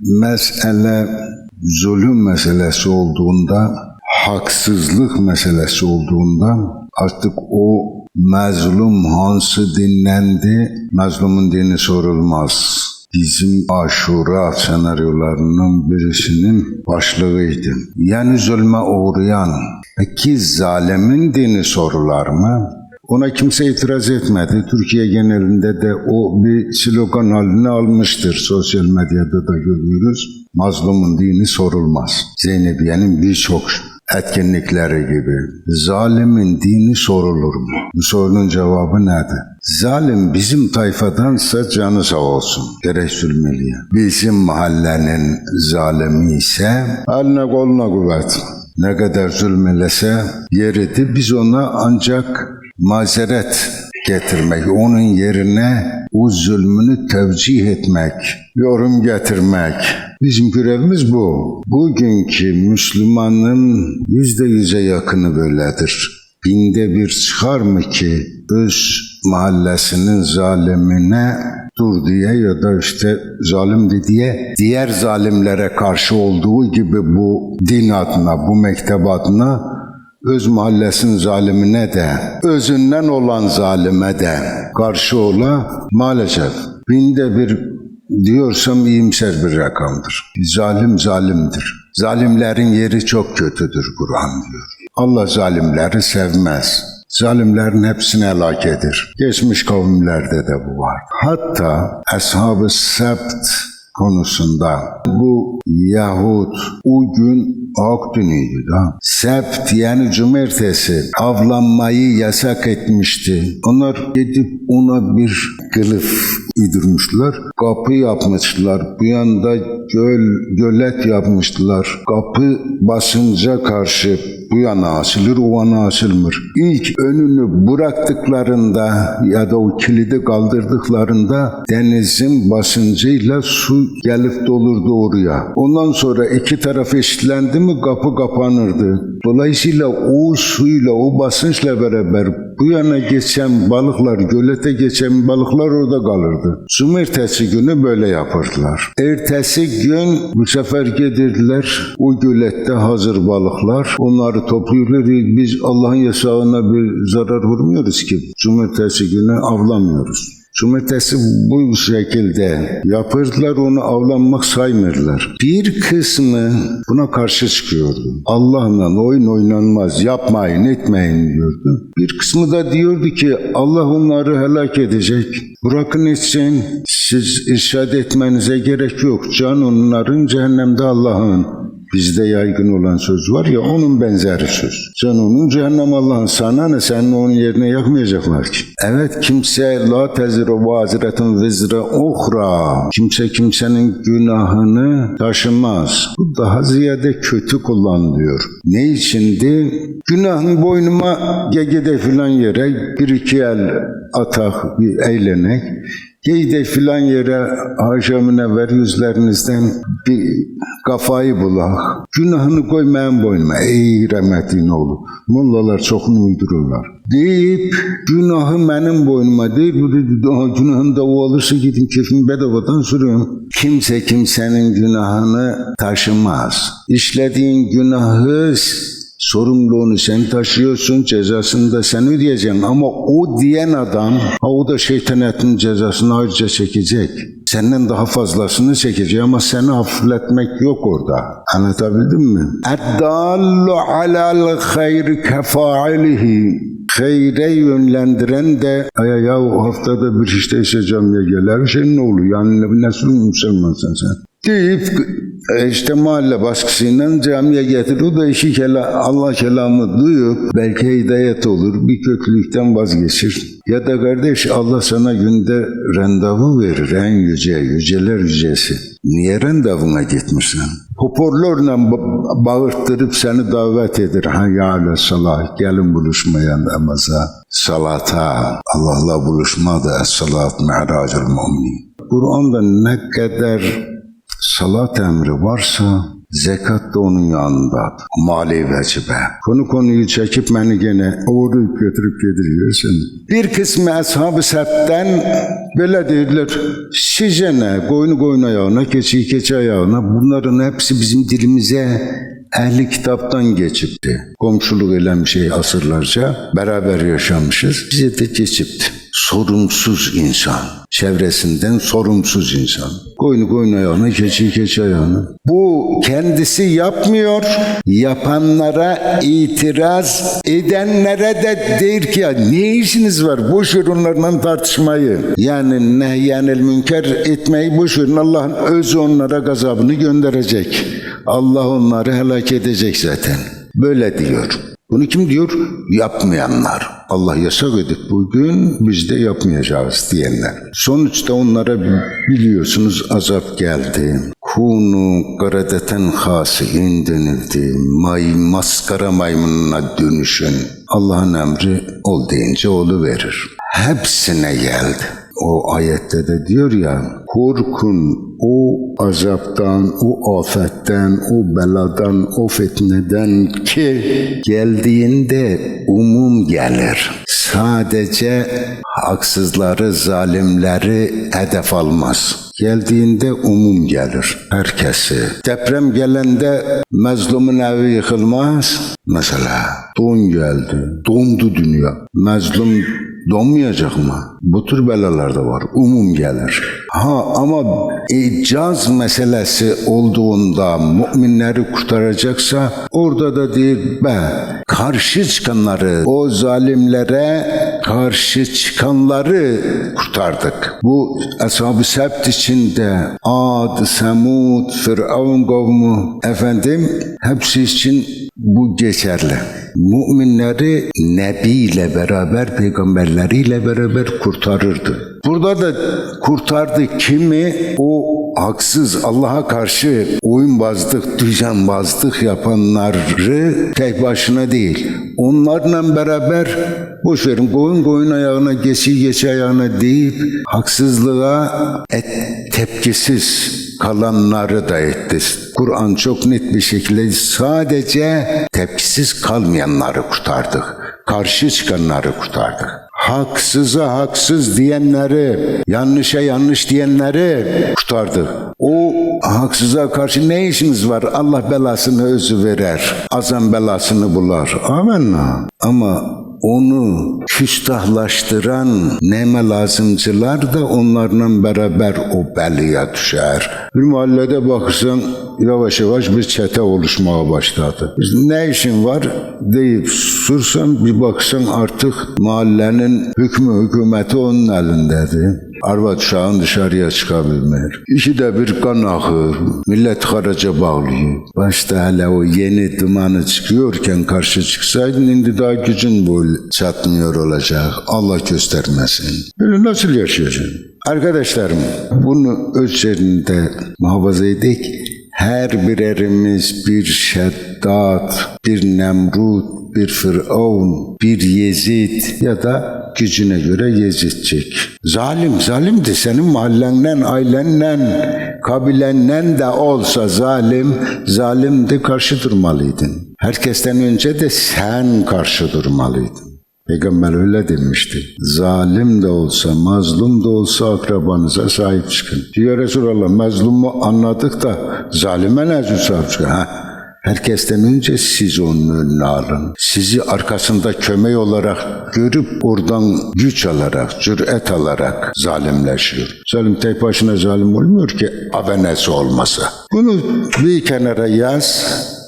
Mesele zulüm meselesi olduğunda, haksızlık meselesi olduğunda artık o mezlum hansı dinlendi, mezlumun dini sorulmaz. Bizim aşura senaryolarının birisinin başlığıydı. Yani zulme uğrayan, peki zalimin dini sorular mı? Ona kimse itiraz etmedi. Türkiye genelinde de o bir slogan haline almıştır. Sosyal medyada da görüyoruz. Mazlumun dini sorulmaz. Zeynebiye'nin birçok etkinlikleri gibi. Zalimin dini sorulur mu? Bu sorunun cevabı nedir? Zalim bizim tayfadansa canı sağ olsun. Gerek zulmeliye. Bizim mahallenin zalimi ise eline koluna kuvvet. Ne kadar zulmelese yeridir. Biz ona ancak mazeret getirmek, onun yerine o zulmünü tevcih etmek, yorum getirmek. Bizim görevimiz bu. Bugünkü Müslümanın yüzde yüze yakını böyledir. Binde bir çıkar mı ki öz mahallesinin zalimine dur diye ya da işte zalimdi diye diğer zalimlere karşı olduğu gibi bu din adına, bu mektep adına öz mahallesinin zalimine de, özünden olan zalime de karşı ola maalesef binde bir diyorsam iyimser bir rakamdır. Zalim zalimdir. Zalimlerin yeri çok kötüdür Kur'an diyor. Allah zalimleri sevmez. Zalimlerin hepsini helak edir. Geçmiş kavimlerde de bu var. Hatta Ashab-ı Sebt konusunda bu Yahut o gün ak günüydü da. Sebt yani cumartesi avlanmayı yasak etmişti. Onlar gidip ona bir kılıf uydurmuşlar. Kapı yapmışlar. Bu yanda göl, gölet yapmışlar. Kapı basınca karşı bu yana asılır, o yana asılmır. İlk önünü bıraktıklarında ya da o kilidi kaldırdıklarında denizin basıncıyla su gelip dolurdu oraya. Ondan sonra iki taraf eşitlendi mi kapı kapanırdı. Dolayısıyla o suyla, o basınçla beraber bu yana geçen balıklar, gölete geçen balıklar orada kalırdı. Cumartesi günü böyle yapırdılar. Ertesi gün bu sefer gidirdiler. O gölette hazır balıklar. Onları topluyorlar. Biz Allah'ın yasağına bir zarar vurmuyoruz ki. Cumartesi günü avlamıyoruz. Cumartesi bu şekilde yapırdılar, onu avlanmak saymırlar. Bir kısmı buna karşı çıkıyordu. Allah'la oyun oynanmaz, yapmayın, etmeyin diyordu. Bir kısmı da diyordu ki Allah onları helak edecek. Bırakın etsin, siz irşad etmenize gerek yok. Can onların, cehennemde Allah'ın. Bizde yaygın olan söz var ya onun benzeri söz. Sen onun cehennem Allah'ın sana ne sen onun yerine yakmayacaklar ki. Evet kimse la teziru vaziretun vizre uhra. Kimse kimsenin günahını taşımaz. Bu daha ziyade kötü kullanılıyor. Ne içindi? Günahın boynuma gegede filan yere bir iki el atak, bir eğlenek. Geyde filan yere haşa münevver yüzlerinizden bir kafayı bulak. Günahını koymayan boynuma. Ey rahmetin oğlu. Mollalar çokunu uydururlar. Deyip günahı benim boynuma deyip bu dedi, "Aha, günahın da o olursa gidin keyfini bedavadan sürün. Kimse kimsenin günahını taşımaz. İşlediğin günahı Sorumluluğunu sen taşıyorsun, cezasını da sen ödeyeceksin. Ama o diyen adam, ha o da şeytanatın cezasını ayrıca çekecek. Senden daha fazlasını çekecek ama seni hafifletmek yok orada. Anlatabildim mi? Eddallu alal hayr kefailihi hayre yönlendiren de ya, ya haftada bir işte camiye gel. Her şey ne olur? Yani Nesul Müslümansın sen deyip e, işte mahalle baskısıyla camiye getir. O da işi kela, Allah kelamı duyup belki hidayet olur. Bir kötülükten vazgeçir. Ya da kardeş Allah sana günde randevu verir en yüce, yüceler yücesi. Niye randevuna gitmişsin? Hoparlörle ba- bağırttırıp seni davet edir. Ha ya salah, gelin buluşmaya namaza, salata. Allah'la buluşma da salat mi'racul mu'minin. Kur'an'da ne kadar salat emri varsa Zekat da onun yanındadır. Mali vecibə. Konu konuyu çekip beni gene uğrayıp götürüp gediriyorsun. Bir kısmı ashab-ı septten böyle deyirler. Sizce ne? Koyunu koyun ayağına, keçiyi keçi ayağına. Bunların hepsi bizim dilimize ehli kitaptan geçipti. Komşuluk eden bir şey asırlarca beraber yaşamışız. Bize de geçipti. Sorumsuz insan. Çevresinden sorumsuz insan. Koyunu koyun ayağına, keçiyi keçi ayağına. Bu kendisi yapmıyor. Yapanlara itiraz edenlere de der ki ya ne işiniz var? Boş ver onlarla tartışmayı. Yani nehyenel münker etmeyi boş verin. Allah'ın özü onlara gazabını gönderecek. Allah onları helak edecek zaten. Böyle diyor. Bunu kim diyor? Yapmayanlar. Allah yasak edip bugün biz de yapmayacağız diyenler. Sonuçta onlara biliyorsunuz azap geldi. Kunu karadeten hasiin denildi. May maskara maymununa dönüşün. Allah'ın emri ol deyince olu verir. Hepsine geldi. O ayette de diyor ya korkun o azaptan, o afetten, o beladan, o fitneden ki geldiğinde umum gelir. Sadece haksızları, zalimleri hedef almaz. Geldiğinde umum gelir herkesi. Deprem gelende mezlumun evi yıkılmaz. Mesela don geldi, dondu dünya. Mezlum donmayacak mı? Bu tür belalar da var. Umum gelir. Ha ama icaz meselesi olduğunda müminleri kurtaracaksa orada da değil be karşı çıkanları o zalimlere karşı çıkanları kurtardık. Bu Ashab-ı Sebt içinde Ad, Semud, Firavun kavmi efendim hepsi için bu geçerli. Müminleri Nebi ile beraber, peygamberleriyle beraber kurtarırdı. Burada da kurtardı kimi? O haksız Allah'a karşı oyunbazlık, düzenbazlık yapanları tek başına değil. Onlarla beraber boş verin koyun koyun ayağına geçi geçi ayağına deyip haksızlığa et, tepkisiz kalanları da etti. Kur'an çok net bir şekilde sadece tepkisiz kalmayanları kurtardık. Karşı çıkanları kurtardık. Haksıza haksız diyenleri, yanlışa yanlış diyenleri kurtardık. O haksıza karşı ne işiniz var? Allah belasını özü verer. Azam belasını bular. Amenna. Ama onu küstahlaştıran neme lazımcılar da onlarla beraber o belaya düşer. Bir mahallede bakırsan yavaş yavaş bir çete oluşmaya başladı. Ne işin var deyip sursan bir baksan artık mahallenin hükmü hükümeti onun elindedir. Arvad uşağın dışarıya çıkabilmir. İşi de bir kan akır. Millet haraca bağlıyor. Başta hele o yeni dumanı çıkıyorken karşı çıksaydın indi daha gücün bu çatmıyor olacak. Allah göstermesin. Böyle nasıl yaşayacaksın? Arkadaşlarım bunu öz yerinde muhafaza edik. Her birerimiz bir Şeddat, bir Nemrut, bir Firavun, bir Yezid ya da gücüne göre Yezidcik. Zalim, zalim de senin mahallenden, ailenden, kabilenden de olsa zalim, zalim de karşı durmalıydın. Herkesten önce de sen karşı durmalıydın. Peygamber öyle demişti. Zalim de olsa, mazlum da olsa akrabanıza sahip çıkın. Diyor Resulallah, mazlumu anladık da zalime ne sahip çıkın? Ha? Herkesten önce siz onun önüne alın. Sizi arkasında kömey olarak görüp oradan güç alarak, cüret alarak zalimleşiyor. Zalim tek başına zalim olmuyor ki avenesi olmasa. Bunu bir kenara yaz,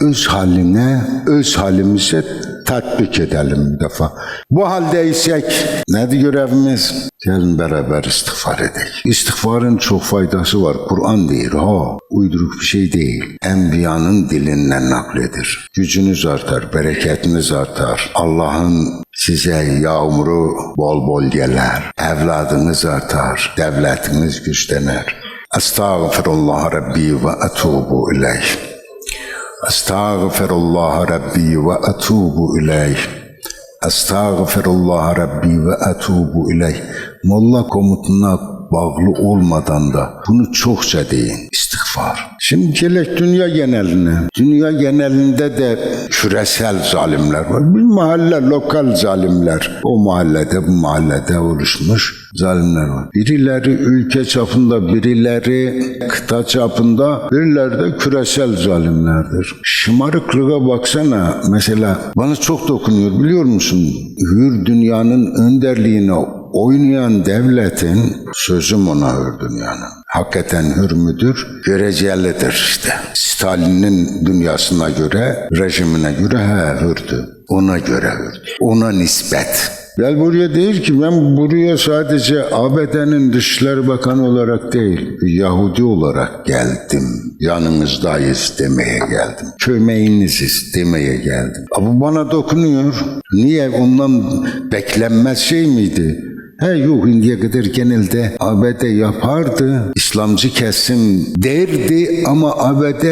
öz haline, öz halimize tatbik edelim bir defa. Bu haldeysek nedir görevimiz? Gelin beraber istiğfar edelim. İstiğfarın çok faydası var. Kur'an değil ha. Uyduruk bir şey değil. Enbiyanın dilinden nakledir. Gücünüz artar, bereketiniz artar. Allah'ın size yağmuru bol bol gelir. Evladınız artar, devletiniz güçlenir. Estağfirullah Rabbi ve etubu ileyh. Estağfirullah Rabbi ve etubu ileyh. Estağfirullah Rabbi ve etubu ileyh. Molla komutuna bağlı olmadan da bunu çokça deyin. İstiğfar. Şimdi gelek dünya geneline. Dünya genelinde de küresel zalimler var. Bir mahalle, lokal zalimler. O mahallede, bu mahallede oluşmuş zalimler var. Birileri ülke çapında, birileri kıta çapında, birileri de küresel zalimlerdir. Şımarıklığa baksana. Mesela bana çok dokunuyor biliyor musun? Hür dünyanın önderliğine oynayan devletin sözüm ona hür dünyanın. Hakikaten hür müdür? Görecelidir işte. Stalin'in dünyasına göre, rejimine göre he hürdü. Ona göre hürdü. Ona nispet. Gel buraya değil ki ben buraya sadece ABD'nin Dışişleri Bakanı olarak değil, Yahudi olarak geldim. Yanınızdayız demeye geldim. Kömeğiniziz demeye geldim. Ama bana dokunuyor. Niye? Ondan beklenmez şey miydi? He yok şimdiye kadar genelde ABD yapardı. İslamcı kesim derdi ama ABD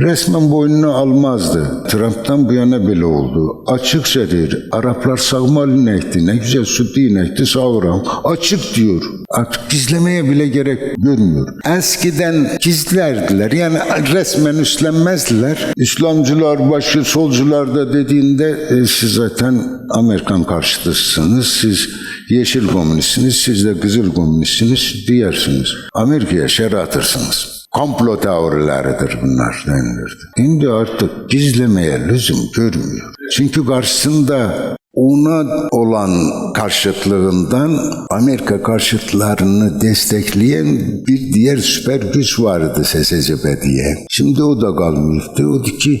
resmen boynuna almazdı. Trump'tan bu yana bile oldu. Açıkça der. Araplar sağmal inekti. Ne güzel sütlü inekti sağıram. Açık diyor. Artık gizlemeye bile gerek görmüyor. Eskiden gizlerdiler. Yani resmen üstlenmezdiler. İslamcılar başı solcular da dediğinde e, siz zaten Amerikan karşıtısınız. Siz yeşil komünistsiniz, siz de kızıl komünistsiniz diyersiniz. Amerika'ya şer atırsınız. Komplo teorilerdir bunlar denilirdi. Şimdi artık gizlemeye lüzum görmüyor. Çünkü karşısında ona olan karşıtlığından Amerika karşıtlarını destekleyen bir diğer süper güç vardı SSCB diye. Şimdi o da kalmıyordu. O da ki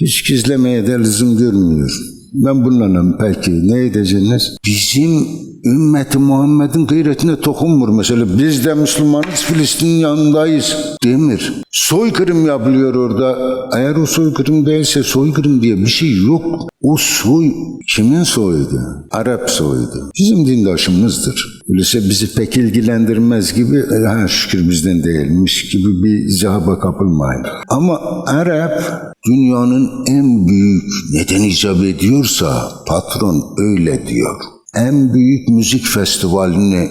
hiç gizlemeye de lüzum görmüyor. Ben bununla peki ne edeceğiniz? Bizim ümmeti Muhammed'in gayretine dokunmur mesela. Biz de Müslümanız Filistin'in yanındayız demir. Soykırım yapılıyor orada. Eğer o soykırım değilse soykırım diye bir şey yok. O soy kimin soydu? Arap soydu. Bizim dindaşımızdır. Öyleyse bizi pek ilgilendirmez gibi e, ha şükür bizden değilmiş gibi bir cevaba kapılmayın. Ama Arap dünyanın en büyük neden icap ediyorsa patron öyle diyor. En büyük müzik festivalini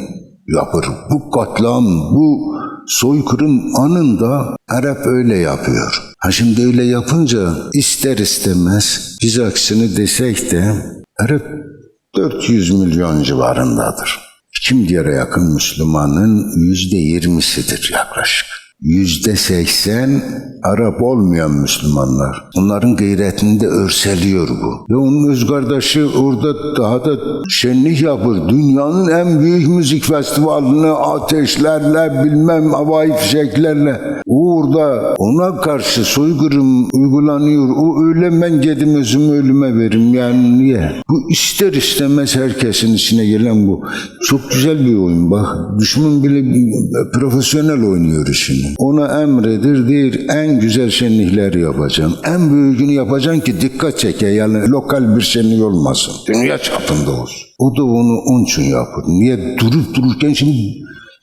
yapar. Bu katliam, bu soykırım anında Arap öyle yapıyor. Ha şimdi öyle yapınca ister istemez biz aksini desek de Arap 400 milyon civarındadır. İki milyara yakın Müslümanın yüzde yirmisidir yaklaşık. Yüzde seksen Arap olmayan Müslümanlar. Onların gayretinde örseliyor bu. Ve onun öz kardeşi orada daha da şenlik yapır. Dünyanın en büyük müzik festivalini ateşlerle bilmem havai fişeklerle. O orada ona karşı soykırım uygulanıyor. O öyle ben gedim özümü ölüme verim. Yani niye? Bu ister istemez herkesin içine gelen bu. Çok güzel bir oyun bak. Düşman bile profesyonel oynuyor işini. Ona emredir değil en güzel şenlikler yapacağım. En büyüğünü yapacaksın ki dikkat çeke yani lokal bir şenlik olmasın. Dünya çapında olsun. O da onu onun için yapar. Niye durup dururken şimdi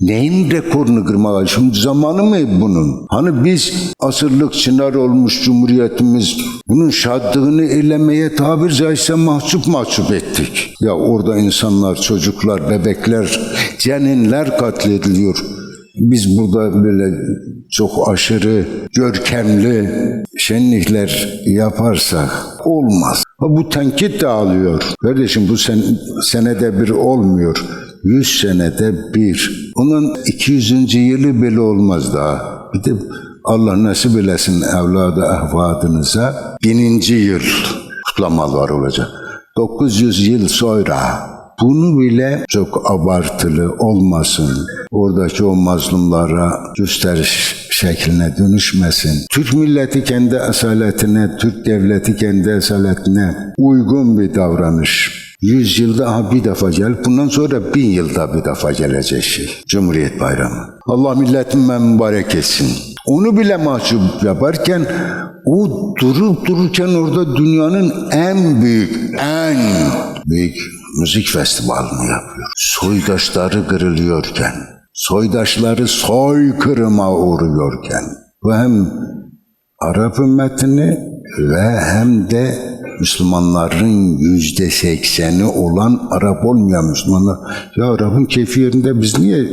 Neyin rekorunu kırmaya? Şimdi zamanı mı bunun? Hani biz asırlık çınar olmuş cumhuriyetimiz bunun şadlığını eylemeye tabir caizse mahcup mahcup ettik. Ya orada insanlar, çocuklar, bebekler, ceninler katlediliyor. Biz burada böyle çok aşırı görkemli şenlikler yaparsak olmaz. Ha, Bu tenkit de alıyor. Kardeşim bu sen, senede bir olmuyor. 100 senede bir. Onun 200. yılı bile olmaz daha. Bir de Allah nasip eylesin evladı ahvadınıza bininci yıl kutlamalar olacak. 900 yıl sonra bunu bile çok abartılı olmasın. Oradaki o mazlumlara gösteriş şekline dönüşmesin. Türk milleti kendi asaletine, Türk devleti kendi asaletine uygun bir davranış. Yüz yılda aha bir defa gel, bundan sonra bin yılda bir defa gelecek şey. Cumhuriyet Bayramı. Allah milletinden mübarek etsin. Onu bile mahcup yaparken o durup dururken orada dünyanın en büyük, en büyük müzik festivalini yapıyor. Soydaşları kırılıyorken, soydaşları soykırıma uğruyorken ve hem Arap ümmetini ve hem de Müslümanların yüzde sekseni olan Arap olmayan Müslümanlar. Ya Arap'ın keyfi yerinde biz niye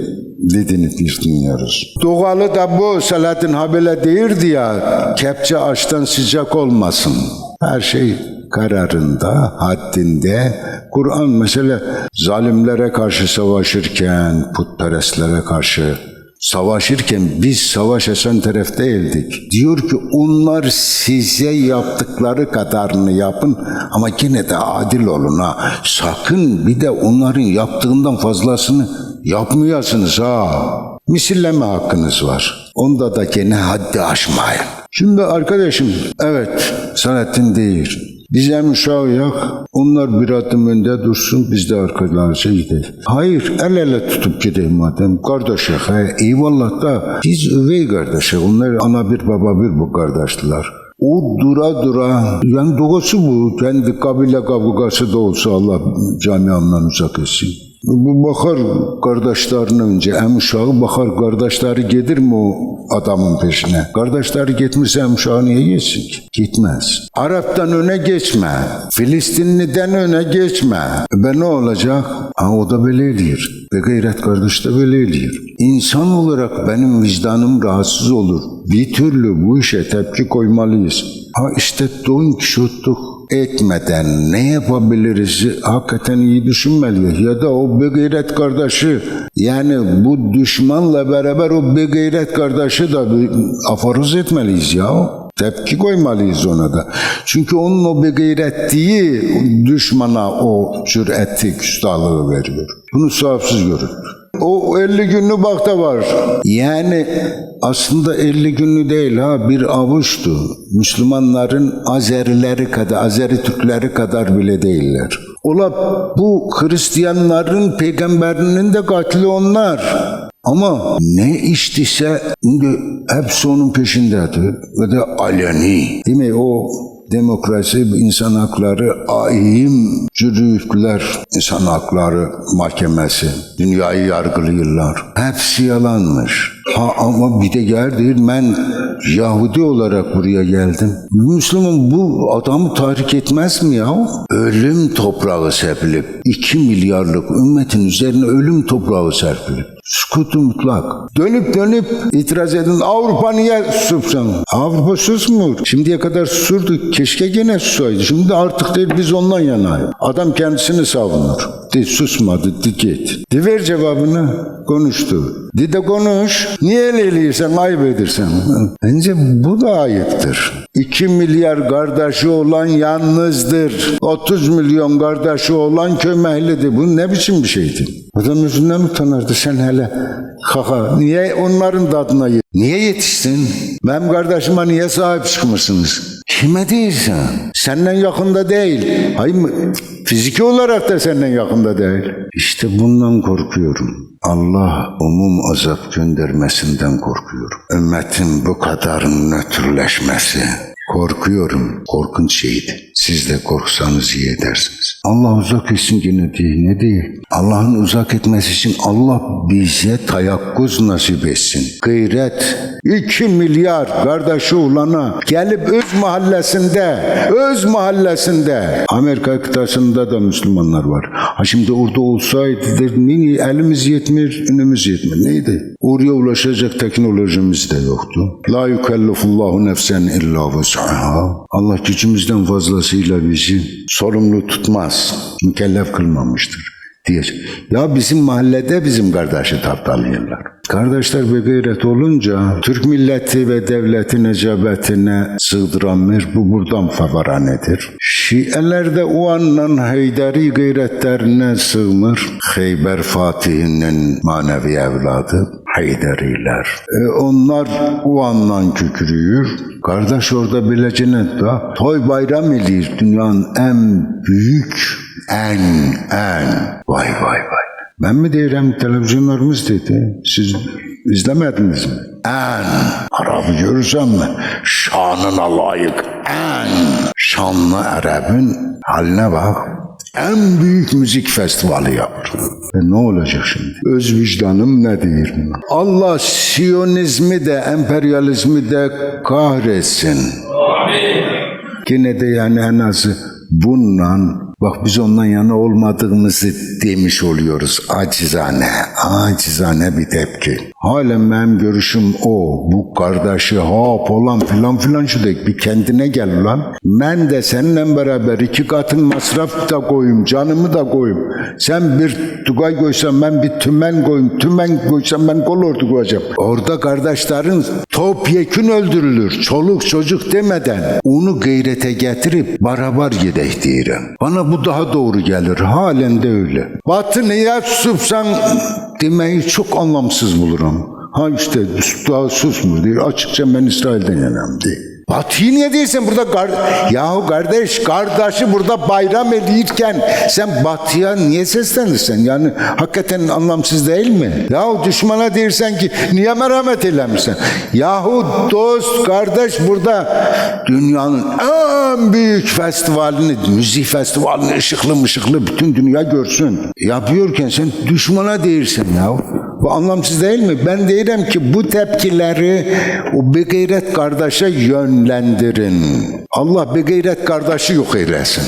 dediğini dinliyoruz. Doğalı da bu Selahattin Habele değirdi ya kepçe açtan sıcak olmasın. Her şey kararında, haddinde. Kur'an mesela zalimlere karşı savaşırken, putperestlere karşı savaşırken biz savaş esen taraf değildik. Diyor ki onlar size yaptıkları kadarını yapın ama yine de adil olun ha. Sakın bir de onların yaptığından fazlasını yapmayasınız ha. Misilleme hakkınız var. Onda da gene haddi aşmayın. Şimdi arkadaşım evet Selahattin değil. Biz hem uşağıyak, onlar bir adım önde dursun, biz de arkalarca gidelim. Hayır, el ele tutup gidelim madem. Kardeşlik, he, eyvallah da biz üvey kardeşik. Onlar ana bir baba bir bu kardeşler. O dura dura, yani doğası bu. Kendi kabile kavgası da olsa Allah camiamdan uzak etsin. Bu bakar kardeşlerine önce, hem uşağı bakar kardeşleri gelir mi o adamın peşine? Kardeşleri gitmişse hem uşağı niye geçsin ki? Gitmez. Arap'tan öne geçme. Filistinliden öne geçme. E ben ne olacak? Ha o da böyle ediyor. Ve gayret kardeş de böyle ediyor. İnsan olarak benim vicdanım rahatsız olur. Bir türlü bu işe tepki koymalıyız. Ha işte Don Kişotluk etmeden ne yapabiliriz hakikaten iyi düşünmeliyiz. Ya da o bir kardeşi yani bu düşmanla beraber o bir gayret kardeşi bir aforoz etmeliyiz ya. Tepki koymalıyız ona da. Çünkü onun o bir düşmana o cüreti, küstahlığı veriyor. Bunu sahipsiz görür. O 50 günlük bakta var. Yani aslında 50 günlük değil ha bir avuçtu. Müslümanların Azerileri kadar, Azeri Türkleri kadar bile değiller. Ola bu Hristiyanların peygamberinin de katili onlar. Ama ne içtiyse şimdi hepsi onun peşindedir. Ve de aleni. Değil mi? O demokrasi, insan hakları, aim, cürüfler, insan hakları mahkemesi, dünyayı yargılıyorlar. Hepsi yalanmış. Ha ama bir de geldi, ben Yahudi olarak buraya geldim. Müslüman bu adamı tahrik etmez mi ya? Ölüm toprağı serpilip, 2 milyarlık ümmetin üzerine ölüm toprağı serpilip. Sükutu mutlak. Dönüp dönüp itiraz edin. Avrupa niye sussun? Avrupa susmuyor. Şimdiye kadar susurdu. Keşke gene susaydı. Şimdi artık değil biz ondan yanayız. Adam kendisini savunur. De susmadı. De git. De ver cevabını. Konuştu. De de konuş. Niye eleyirsen ayıp. Bence bu da ayıptır. 2 milyar kardeşi olan yalnızdır. 30 milyon kardeşi olan kömeklidir. Bu ne biçim bir şeydi? Adam yüzünden utanırdı sen hele. Kaka. Niye onların tadına ye- Niye yetiştin? Benim kardeşime niye sahip çıkmışsınız? Kime değilsen? Senden yakında değil. Hayır mı? Fiziki olarak da senden yakında değil. İşte bundan korkuyorum. Allah umum azap göndermesinden korkuyorum. Ümmetin bu kadar nötrleşmesi. Korkuyorum. Korkunç şeydi. Siz de korksanız iyi edersiniz. Allah uzak etsin yine değil. Ne değil? Allah'ın uzak etmesi için Allah bize tayakkuz nasip etsin. Gayret. 2 milyar kardeşi olana gelip öz mahallesinde, öz mahallesinde Amerika kıtasında da Müslümanlar var. Ha şimdi orada olsaydı der, nini elimiz yetmiyor, önümüz yetmiyor. Neydi? Oraya ulaşacak teknolojimiz de yoktu. La yukellifullahu nefsen illa vus'aha. Allah gücümüzden fazlasıyla bizi sorumlu tutmaz. Mükellef kılmamıştır diyecek. Ya bizim mahallede bizim kardeşi taptalıyorlar. Kardeşler bir gayret olunca Türk milleti ve devleti necabetine sığdıramır. Bu buradan fevaranedir. Şiiler de o andan Heyderi gayretlerine sığmır. Heyber Fatih'inin manevi evladı Heyderiler. E, onlar o andan kükrüyor. Kardeş orada bilecine da toy bayram ediyor. Dünyanın en büyük, en, en. Vay vay vay. Ben mi diyorum televizyonlarımız dedi. Siz izlemediniz mi? En. Arabı görürsem mi? Şanına layık. En. Şanlı Arap'ın haline bak. En büyük müzik festivali yaptı. E ne olacak şimdi? Öz vicdanım ne diyor buna? Allah Siyonizmi de emperyalizmi de kahretsin. Yine de yani en azı Bununla bak biz ondan yana olmadığımızı demiş oluyoruz acizane. Acizane bir tepki. Halen benim görüşüm o. Bu kardeşi hap olan filan filan şu değil. Bir kendine gel ulan. Ben de seninle beraber iki katın masraf da koyayım. Canımı da koyayım. Sen bir tugay koysan ben bir tümen koyayım. Tümen koysam ben kol ordu koyacağım. Orada kardeşlerin topyekün öldürülür. Çoluk çocuk demeden onu gayrete getirip barabar yedek diyelim. Bana bu daha doğru gelir. Halen de öyle. Batı niye susupsan demeyi çok anlamsız bulurum. Ha işte daha susmuyor diyor. Açıkça ben İsrail'den yanam diye. Batı'yı niye değilsin burada gar Yahu kardeş kardeşi burada bayram edilirken sen Batı'ya niye seslenirsen yani hakikaten anlamsız değil mi? Yahu düşmana değilsen ki niye merhamet eylemişsin? Yahu dost kardeş burada dünyanın en büyük festivalini müzik festivalini ışıklı mışıklı bütün dünya görsün. Yapıyorken sen düşmana değilsin yahu. Bu anlamsız değil mi? Ben derim ki bu tepkileri o bir gayret kardeşe yönlendirin. Allah bir gayret kardeşi yok eylesin.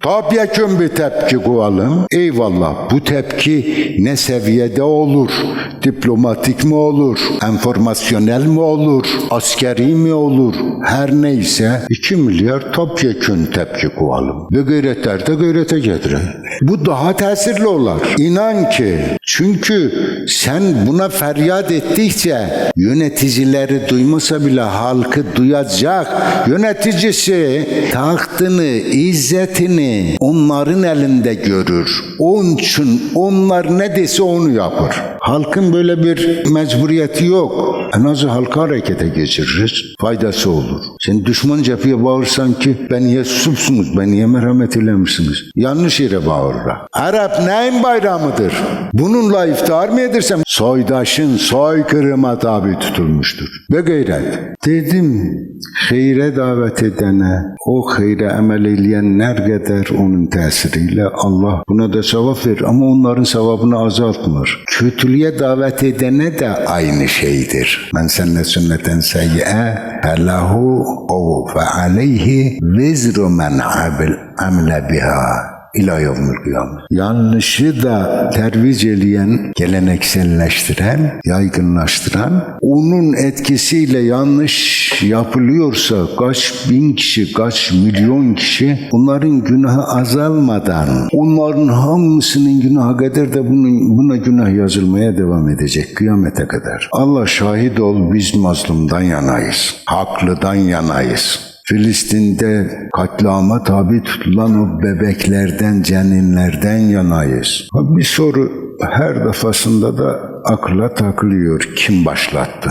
Topyekun bir tepki koyalım. Eyvallah bu tepki ne seviyede olur? Diplomatik mi olur? Enformasyonel mi olur? Askeri mi olur? Her neyse 2 milyar topyekun tepki koyalım. Ve gayretler de gayrete getirin. Bu daha tesirli olur. İnan ki çünkü sen buna feryat ettikçe yöneticileri duymasa bile halkı duyacak. Yöneticisi tahtını, izzetini onların elinde görür. Onun için onlar ne dese onu yapar. Halkın böyle bir mecburiyeti yok. En azı halka harekete geçiririz. Faydası olur. Sen düşman cepheye bağırsan ki ben niye susupsunuz, ben niye merhamet eylemişsiniz? Yanlış yere bağırır. Arap neyin bayramıdır? Bununla iftihar mı edersem soydaşın soykırıma tabi tutulmuştur. Ve gayret. Dedim hayre davet edene, o hayre emel eyleyenler kadar onun tesiriyle Allah buna da sevap verir ama onların sevabını azaltmır. Kötülüğe davet edene de aynı şeydir. من سن سنة سيئة فله أو فعليه وزر من عمل بها. İla yevmil kıyamet. Yanlışı da tervic eleyen, gelenekselleştiren, yaygınlaştıran, onun etkisiyle yanlış yapılıyorsa kaç bin kişi, kaç milyon kişi onların günahı azalmadan onların hamısının günahı kadar da bunun, buna günah yazılmaya devam edecek kıyamete kadar. Allah şahit ol biz mazlumdan yanayız. Haklıdan yanayız. Filistin'de katlama tabi tutulan o bebeklerden, ceninlerden yanayız. Bir soru her defasında da akla takılıyor. Kim başlattı?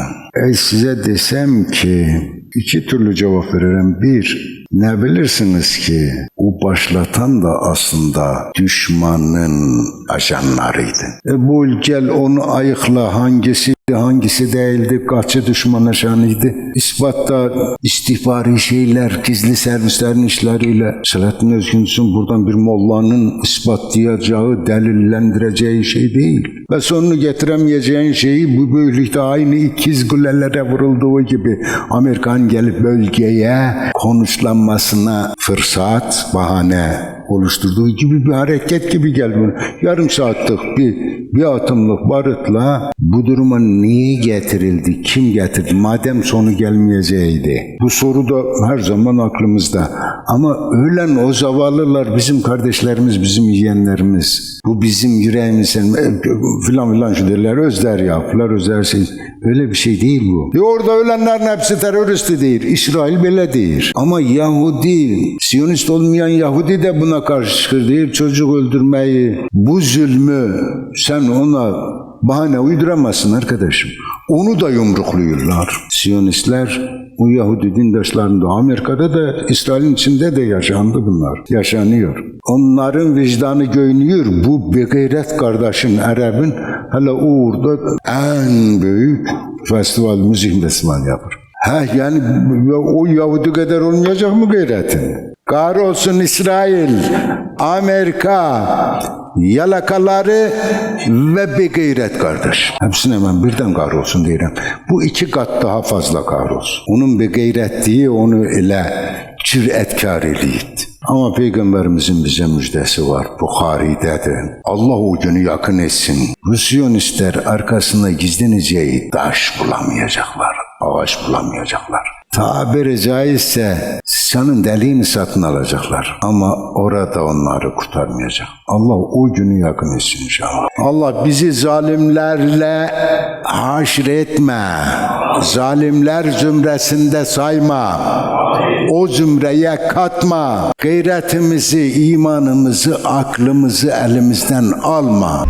E size desem ki iki türlü cevap veririm. Bir, ne bilirsiniz ki o başlatan da aslında düşmanın ajanlarıydı. E bul gel onu ayıkla hangisi hangisi değildi, kaçı düşman ajanıydı. İspatta istihbari şeyler, gizli servislerin işleriyle Selahattin Özgünsün buradan bir mollanın ispatlayacağı, delillendireceği şey değil. Ve sonunu getiremeyeceğin şeyi bu böylelikle aynı ikiz kulelere vurulduğu gibi Amerikan gelip bölgeye konuşlanmasına fırsat, bahane oluşturduğu gibi bir hareket gibi geldi. Yarım saatlik bir, bir atımlık barıtla bu duruma niye getirildi, kim getirdi madem sonu gelmeyeceğiydi. Bu soru da her zaman aklımızda. Ama ölen o zavallılar bizim kardeşlerimiz, bizim yeğenlerimiz. Bu bizim yüreğimizin filan filan şu derler, özler yapılar, özler şey. Öyle bir şey değil bu. E orada ölenlerin hepsi teröristi değil. İsrail böyle değil. Ama Yahudi, Siyonist olmayan Yahudi de buna karşı çıkır. Çocuk öldürmeyi, bu zulmü sen ona bahane uyduramazsın arkadaşım. Onu da yumrukluyorlar. Siyonistler o Yahudi dindaşlarında Amerika'da da İsrail'in içinde de yaşandı bunlar. Yaşanıyor. Onların vicdanı göynüyor. Bu gayret kardeşin Arap'ın hele uğurda en büyük festival, müzik festivali yapar. Ha yani o Yahudi kadar olmayacak mı gayretin? Kahrolsun İsrail, Amerika, yalakaları ve bir gayret kardeş. Hepsine ben birden kahrolsun diyelim. Bu iki kat daha fazla kahrolsun. Onun bir gayretliği onu ile cüretkar eləyid. Ama Peygamberimizin bize müjdesi var. Bukhari'dedir. Allah o günü yakın etsin. Rusiyonistler arkasında gizleneceği taş bulamayacaklar. Ağaç bulamayacaklar. Tabiri caizse senin deliğini satın alacaklar. Ama orada onları kurtarmayacak. Allah o günü yakın etsin inşallah. Allah bizi zalimlerle haşretme. Zalimler zümresinde sayma. O zümreye katma. Gayretimizi, imanımızı, aklımızı elimizden alma.